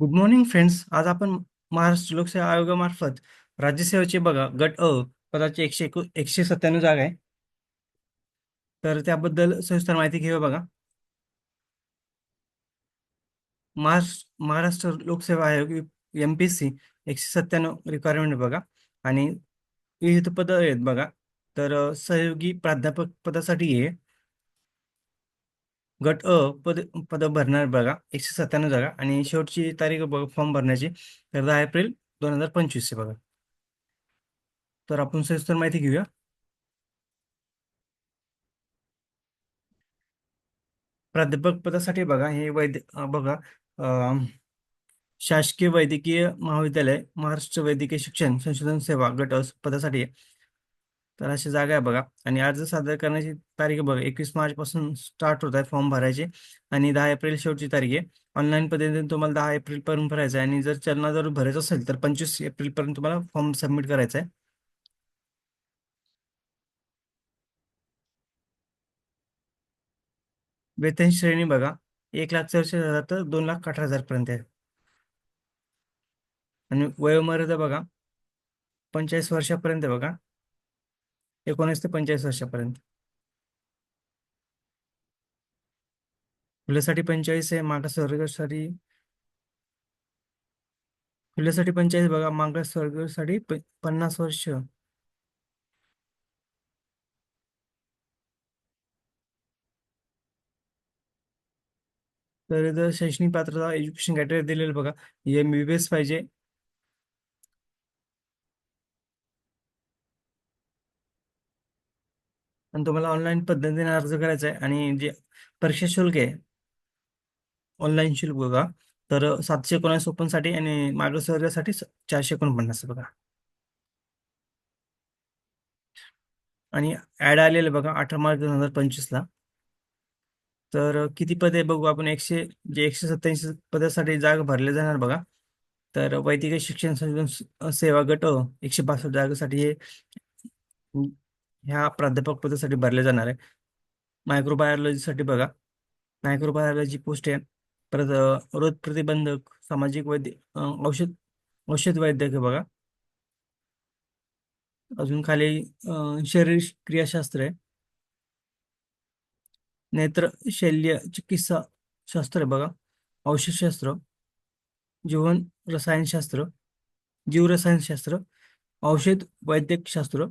Good morning friends आज आपण महाराष्ट्र लोकसेवा आयोगामार्फत राज्यसेवेचे बघा गट अ पदाची एकशे एकू एकशे सत्त्याण्णव जागा आहे. तर त्याबद्दल सविस्तर माहिती घेऊया बघा. महाराष्ट्र महाराष्ट्र लोकसेवा आयोग एम पी सी एकशे सत्त्याण्णव रिक्वायरमेंट बघा. आणि विविध पद आहेत बघा. तर सहयोगी प्राध्यापक पदासाठी आहे गट अ पद पद भरणार बघा. एकशे सत्त्याण्णव जागा आणि शेवटची तारीख बघा फॉर्म भरण्याची. तर दहा एप्रिल दोन हजार पंचवीस बघा. तर आपण सविस्तर माहिती घेऊया. प्राध्यापक पदासाठी बघा हे वैद्य बघा अं, शासकीय वैद्यकीय महाविद्यालय महाराष्ट्र वैद्यकीय शिक्षण संशोधन सेवा गट पदासाठी आहे. तर अशी जागा आहे बघा. आणि अर्ज सादर करण्याची तारीख बघा. एकवीस मार्च पासून स्टार्ट होत आहे फॉर्म भरायचे. आणि दहा एप्रिल शेवटची तारीख आहे. ऑनलाईन पद्धतीने तुम्हाला दहा एप्रिल पर्यंत भरायचं आहे. आणि जर चलना जर भरायचं असेल तर पंचवीस एप्रिल पर्यंत तुम्हाला फॉर्म सबमिट करायचा आहे. वेतन श्रेणी बघा. एक लाख चौशे हजार तर दोन लाख अठरा हजार पर्यंत आहे. आणि वयोमर्यादा बघा. पंचेचाळीस वर्षापर्यंत आहे बघा. एकोणीस ते पंचेचाळीस वर्षापर्यंत. मुलासाठी पंचेचाळीस आहे मागास वर्गासाठी मुलासाठी पंचेचाळीस बघा मागास वर्गासाठी पन्नास वर्ष. तर शैक्षणिक पात्रता एज्युकेशन कॅटेगरी दिलेलं बघा. एम बी बी एस पाहिजे. आणि तुम्हाला ऑनलाईन पद्धतीने अर्ज करायचा आहे आणि जे परीक्षा शुल्क आहे ऑनलाईन शुल्क बघा तर सातशे एकोणीस ओपनसाठी आणि मागासवर्गासाठी चारशे एकोणपन्नास बघा. आणि ऍड आलेलं बघा अठरा मार्च दोन हजार पंचवीसला. तर किती पदे बघू आपण? एकशे जे एकशे सत्याऐंशी पदासाठी जागा भरल्या जाणार बघा. तर वैद्यकीय शिक्षण संशोधन सेवा गट एकशे बासष्ट जागेसाठी हे ह्या प्राध्यापक पदासाठी भरल्या जाणार आहे मायक्रोबायोलॉजीसाठी बघा. मायक्रोबायोलॉजी पोस्ट आहे परत रोग प्रतिबंधक सामाजिक वैद्य औषध औषध वैद्यक आहे बघा. अजून खाली शरीर क्रियाशास्त्र आहे. नेत्र शल्य चिकित्सा शास्त्र आहे बघा. औषधशास्त्र जीवन रसायनशास्त्र जीवरसायनशास्त्र औषध वैद्यकशास्त्र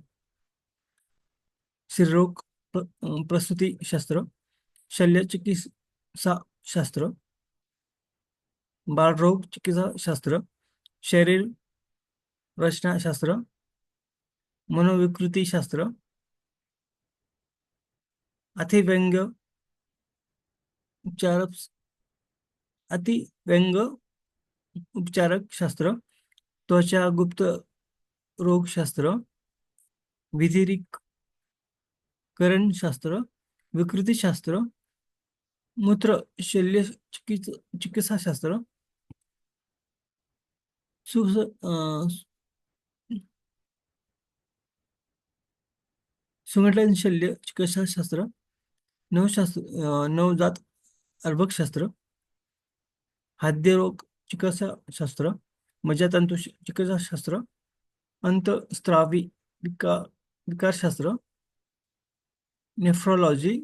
स्त्रीरोग प्र- शास्त्र प्रसूतीशास्त्र शल्य चिकित्सा शास्त्र बाळरोग चिकित्सा शास्त्र शरीर रचनाशास्त्र मनोविकृतीशास्त्र अतिव्यंग उपचारक अतिव्यंग उपचारक शास्त्र त्वचा गुप्त रोगशास्त्र करणशास्त्र विकृतीशास्त्र मूत्र शल्य चिकित्सा चिकित्साशास्त्र सुस अं, शल्य चिकित्साशास्त्र नवशास्त्र नवजात अर्भकशास्त्र हाद्यरोग चिकित्साशास्त्र मज्जातंतु चिकित्साशास्त्र अंतस्त्रावी विका विकारशास्त्र नेफ्रॉलॉजी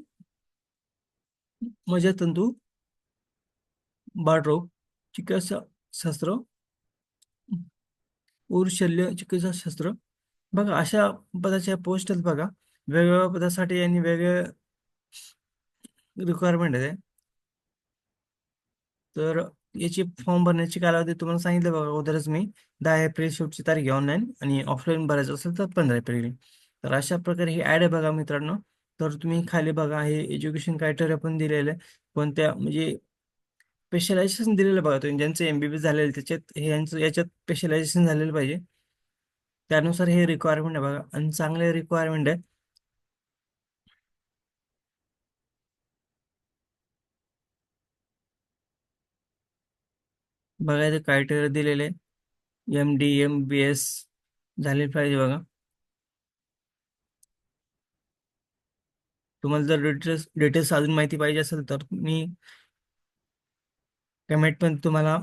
मज्जातंतू बाळरोग चिकित्साशास्त्र उरशल्य चिकित्साशास्त्र बघा अशा पदाच्या पोस्ट आहेत बघा. वेगवेगळ्या पदासाठी आणि वेगवेगळे रिक्वायरमेंट आहे. तर याची फॉर्म भरण्याची कालावधी तुम्हाला सांगितलं बघा अगोदरच मी. दहा एप्रिल शेवटची तारीख ऑनलाईन आणि ऑफलाईन भरायचं असेल तर पंधरा एप्रिल. तर अशा प्रकारे ही ऍड आहे बघा मित्रांनो. तर तुम्ही खाली बघा हे एज्युकेशन क्रायटेरिया पण दिलेलं आहे. कोणत्या म्हणजे स्पेशलायझेशन दिलेलं बघा तुम्ही ज्यांचं एमबीबी झालेलं त्याच्यात हे यांचं याच्यात स्पेशलायझेशन झालेलं पाहिजे. त्यानुसार हे रिक्वायरमेंट आहे बघा. आणि चांगले रिक्वायरमेंट आहे. बघा इथे क्रायटेरिया दिलेले M D M B S झाले पाहिजे बघा. तुम्हाला जर डिटेल्स डिटेल्स अजून माहिती पाहिजे असेल तर मी कमेंट पण तुम्हाला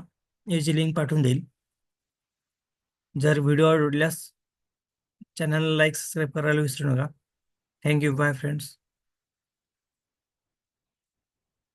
याची लिंक पाठवून देईल. जर व्हिडिओ आवडल्यास चॅनलला लाईक सबस्क्राईब करायला विसरू नका. Thank you bye friends